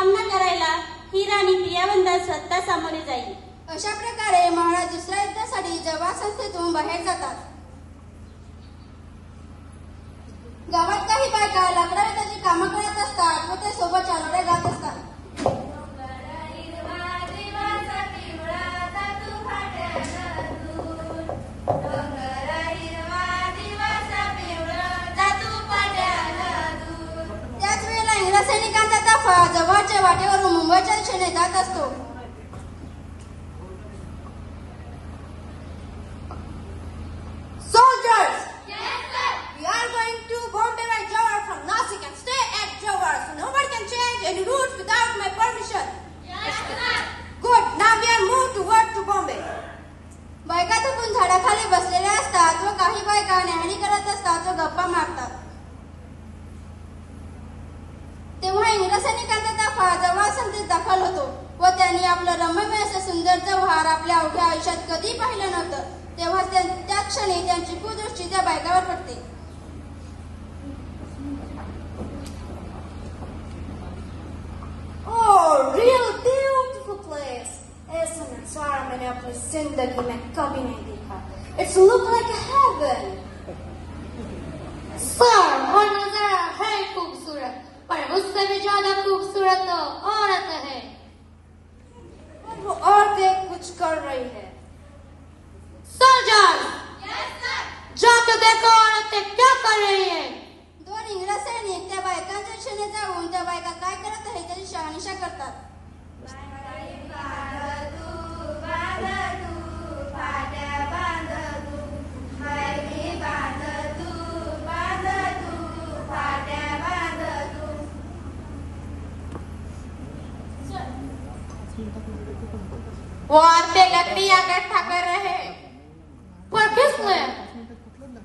सामना करायला ही राणी प्रियावंदा स्वतः सामोरे जाईल. अशा प्रकारे महाराज दुसऱ्या युद्धासाठी जवा संस्थेतून बाहेर जातात. गावात काही बायका लाकडा त्याची कामं करत असतात व ते सोबत चालवल्या जातात Good. Now we are moved to work to Bombay. बायका थकून झाडाखाली बसलेल्या असतात व काही बायका न्याहारी करत असतात व गप्पा मारतात. त्यांनी आपलं रम्यमय असं सुंदर जव्हार आपल्या अवघ्या आयुष्यात कधी पाहिलं नव्हतं तेव्हा त्या त्या क्षणी त्यांची कुदृष्टी त्या बायकावर पडते Oh, real beautiful place. ऐसा नजारा मैंने अपनी जिंदगी में कभी नहीं देखा It's look like a heaven. Sir वो नजारा है खूबसूरत पर उससे भी ज्यादा खूबसूरत तो वो औरतें लकड़ियाँ इकट्ठा कर रहे हैं। पर किसमें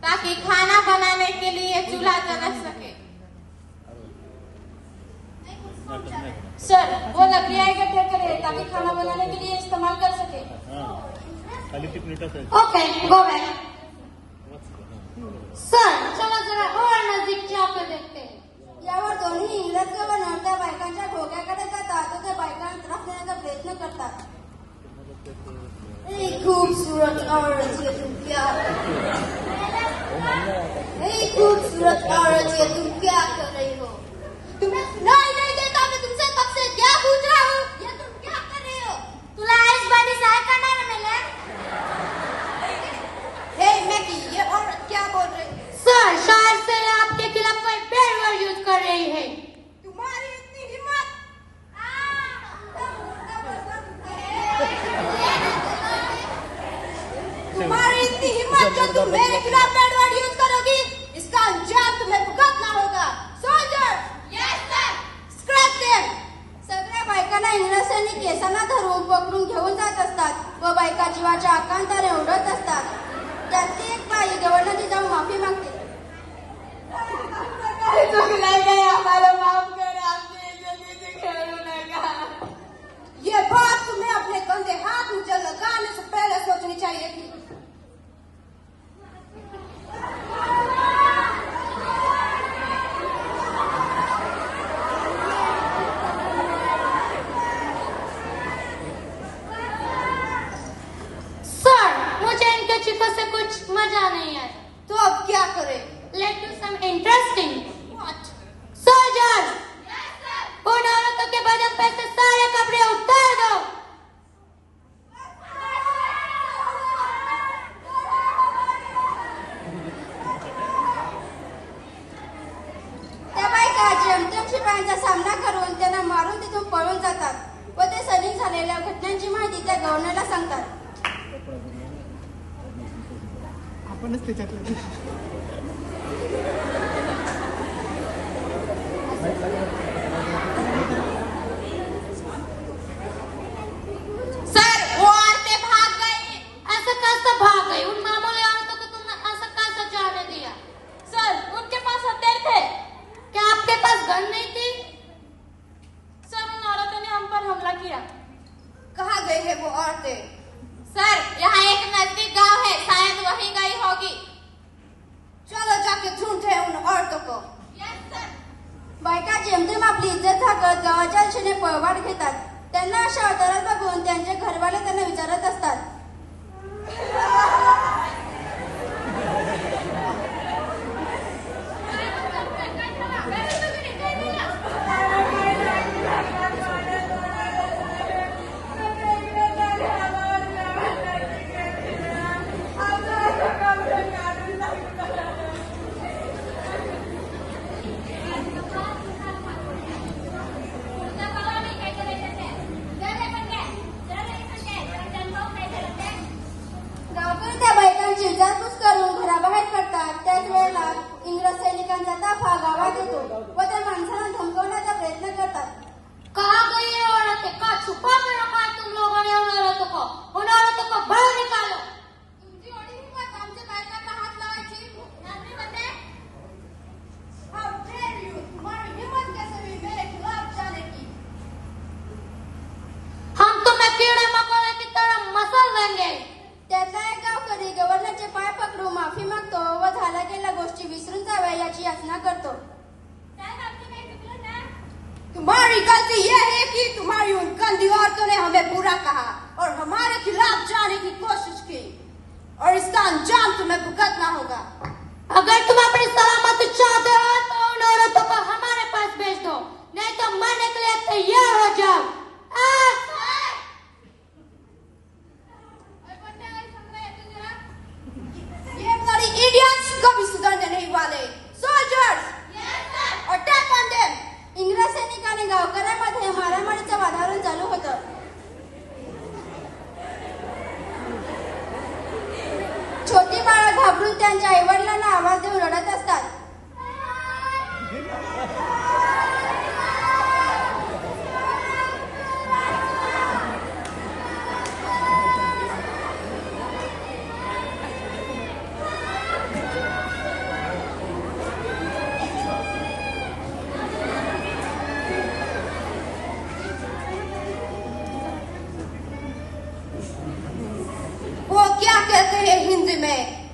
ताकि खाना बनाने के लिए चूल्हा जला सके। सर वो लकड़ियाँ इकट्ठा करे ताकि खाना बनाने के लिए इस्तेमाल कर सके। असायचं ओके गो बैक जो तुम मेरे खिलाफ बैड वर्ड यूज करोगी इसका अंजाम तुम्हें भुगतना होगा। Soldier yes sir scrap them सगळ्या बायकांना इंग्रज सैनिक केसांना धरून पकडून घेऊन जात असतात. व बायका जीवाच्या आकांताने उडत असतात. त्यातली एक बाई गव्हर्नरची जाऊन माफी मागते. चुकलं काय आम्हाला माफ कर आमची इज्जतीची खेळू नका. ये बात तुम्हें अपने गंदे हाथ मुझे लगाने से पहले सोचनी चाहिए थी सर मुझे इनके चिखों से कुछ मजा नहीं है तो अब क्या करें let do some interesting soldier उन औरतों के बदन पे से सारे कपड़े उतार दो त्या बायका जेमतेम शिपायांचा सामना करून त्यांना मारून तिथून पळून जातात व ते सैनिक झालेल्या त्या गव्हर्नरला सांगतात. आपणच त्याच्यातले. भिजत थाकत गावाच्या दिशेने पळवाट घेतात. त्यांना अशा अवतारात बघून त्यांचे घरवाले त्यांना विचारत असतात. इंग्रज सैनिकांचा ताफा गावात येतो व त्या माणसांना धमकवण्याचा प्रयत्न करतात कहा गई ये औरतें का छुपा के रखा है तुम लोगों ने उन औरतों को उन औरतों को बाहर निकालो याचना करतो। तुम्हारी गलती यह है कि तुम्हारी उन गंदी औरतों ने हमें बुरा कहा और हमारे खिलाफ जाने की कोशिश की। और इसका अंजाम तुम्हें भुगतना होगा। अगर तुम अपनी सलामत चाहते हो तो उन औरतों को हमारे पास भेज दो। नहीं तो मरने के लिए तैयार हो जाओ। घाबरून त्यांच्या आईवडिलांना आवाज देऊन रडत असतात वो क्या कहते हैं हिंदी में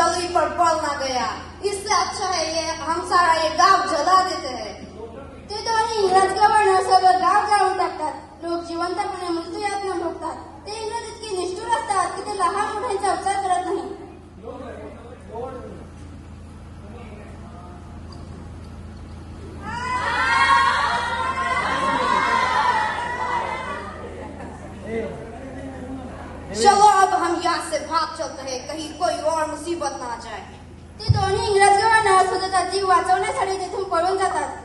रस्सी पर पल ना गया। इससे अच्छा है ये हम सारा ये गांव जला देते हैं। ते दोन्ही इंग्रज गव्हर्नर सगळं गाव जाळून टाकतात लोक जिवंतपणे मृत्यू यातना भोगतात ते इंग्रज इतके निष्ठुर असतात की ते लहान मोठ्यांचा उपचार करत नाही चलो अब हम यहाँ से भाग चलते हैं। कहीं कोई और मुसीबत ना आ जाए। ते दोन्ही इंग्रज गव्हर्नर स्वतःचा जीव वाचवण्यासाठी तिथून पळून जातात.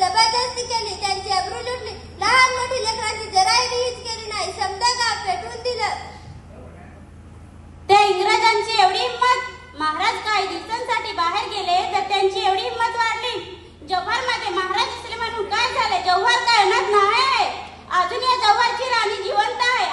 जबरदस्ती केली. त्यांची अब्रू लुटली. लहान मोठी लेकरांची जराही केली नाही. समजा गाव पेटवून दिलं. त्या इंग्रजांची एवढी हिंमत महाराज काही दिवसांसाठी बाहेर गेले तर त्यांची एवढी हिंमत वाढली. जव्हारमध्ये महाराज असले म्हणून काय झाले? जव्हार काय अनाथ नाही अजून या जव्हारची राणी जिवंत आहे.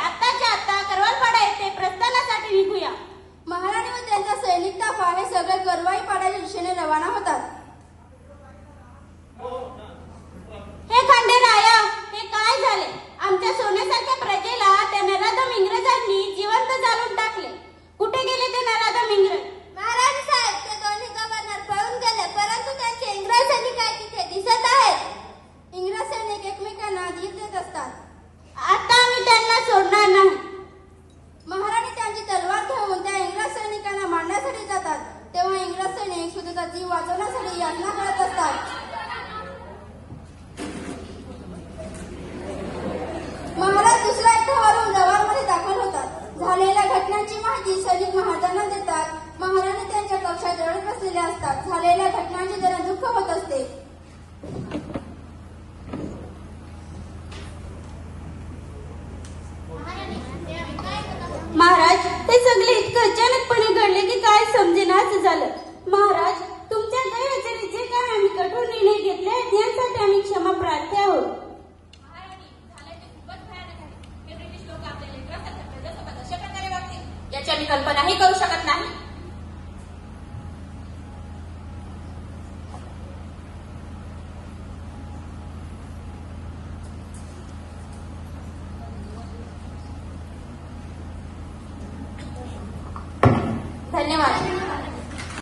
झालं. महाराज तुमच्या गैरहजेरीत जे काय आम्ही कठोर निर्णय घेतले यासाठी आम्ही क्षमा प्रार्थी आहोत. याची आम्ही कल्पनाही करू शकत नाही.